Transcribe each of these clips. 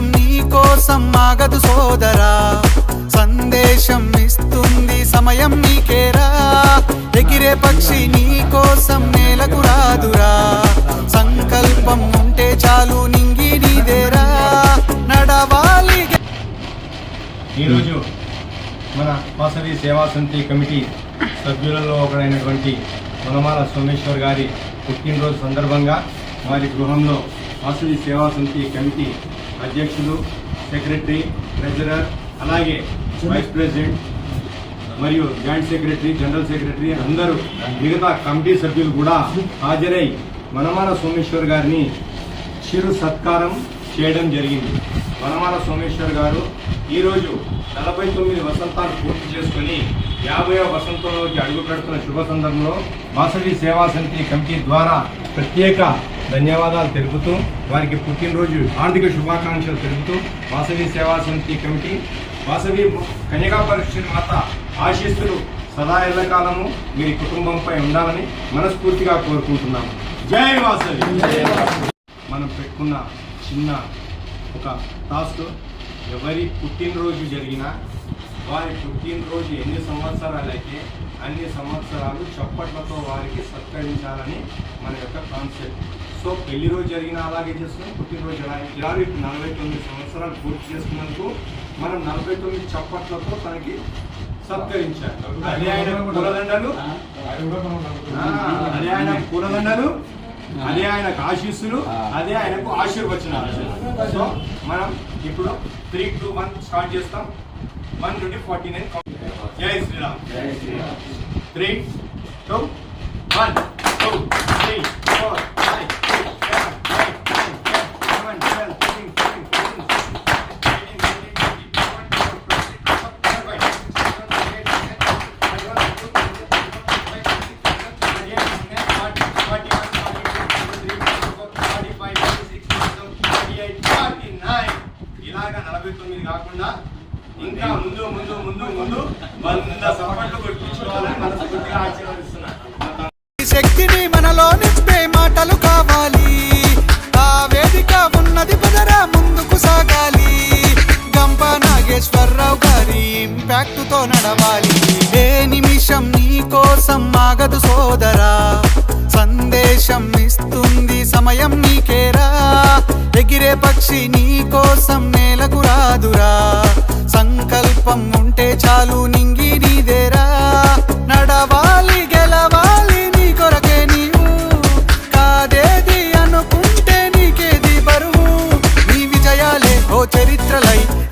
నీ కోసం ఆగదు సోదరా. సందేశం ఇస్తుంది సమయం నీకేరా. ఎగిరే పక్షి నీ కోసం నేలకు రాదురా. సంకల్పం ఉంటే చాలు నింగి నీదేరా నడవాలి. ఈరోజు మన వాసవి సేవా సమితి కమిటీ సభ్యులలో ఒకరైనటువంటి వనమాల సోమేశ్వర్ గారి పుట్టినరోజు సందర్భంగా వారి గృహంలో వాసవి సేవా సమితి కమిటీ అధ్యక్షులు సెక్రటరీ ట్రెజరర్ అలాగే వైస్ ప్రెసిడెంట్ మరియు జాయింట్ సెక్రటరీ జనరల్ సెక్రటరీ అందరూ మిగతా కమిటీ సభ్యులు కూడా హాజరై వనమాల సోమేశ్వర్ గారిని చిరు సత్కారం చేయడం జరిగింది. వనమాల సోమేశ్వర్ గారు ఈరోజు నలభై తొమ్మిది వసంతాలు పూర్తి చేసుకుని యాభై వసంతంలోకి అడుగు పెడుతున్న శుభ సందర్భంలో వాసవి సేవా సమితి కమిటీ ద్వారా ప్రత్యేక ధన్యవాదాలు తెలుపుతూ వారికి పుట్టినరోజు ఆర్థిక శుభాకాంక్షలు తెలుపుతూ వాసవి సేవా సమితి కమిటీ వాసవి కన్యకా పరీక్ష మాత ఆశీస్సులు సదా ఎల్లకాలము మీ కుటుంబంపై ఉండాలని మనస్ఫూర్తిగా కోరుకుంటున్నాము. జై వాసవి! మనం పెట్టుకున్న చిన్న ఒక టాస్క్. ఎవరి పుట్టినరోజు జరిగినా వారి పుట్టినరోజు ఎన్ని సంవత్సరాలు అయితే అన్ని సంవత్సరాలు చప్పట్లతో వారికి సత్కరించాలని మన యొక్క కాన్సెప్ట్. సో పెళ్ళి రోజు జరిగినా అలాగే చేస్తున్నాం పుట్టినరోజు ఎలా? ఇలా ఇప్పుడు నలభై తొమ్మిది సంవత్సరాలు పూర్తి చేసుకున్నందుకు మనం నలభై తొమ్మిది చప్పట్లతో తనకి సత్కరించారు అదే ఆయన అదే ఆయనకు ఆశీస్సులు అదే ఆయనకు ఆశీర్వచనాలు. సో మనం ఇప్పుడు త్రీ టూ వన్ స్టార్ట్ చేస్తాం. వన్ నుండి ఫార్టీ నైన్ జై Sriram. Three two one two three four శక్తిని మనలో నింపే మాటలు కావాలి. ఆ వేదిక ఉన్నది పదరా ముందుకు సాగాలి. గంప నాగేశ్వరరావు గారి ఇంపాక్ట్తో నడవాలి. ఏ నిమిషం నీ కోసం ఆగదు సోదరా. సందేశం ఇస్తుంది సమయం నీకేరా. ఎగిరే పక్షి నీ కోసం నేలకు రాదురా. సంకల్పం ఉంటే చాలు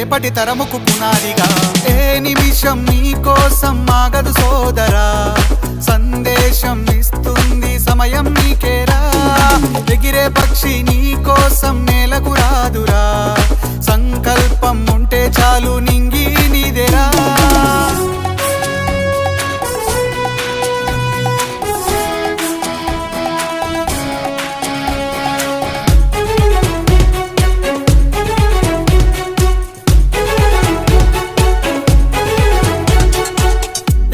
రేపటి తరముకు పునాదిగా. ఏ నిమిషం మీకోసం మాగదు సోదరా. సందేశం ఇస్తుంది సమయం మీకేరా ఎగిరే పక్షి నీకోసం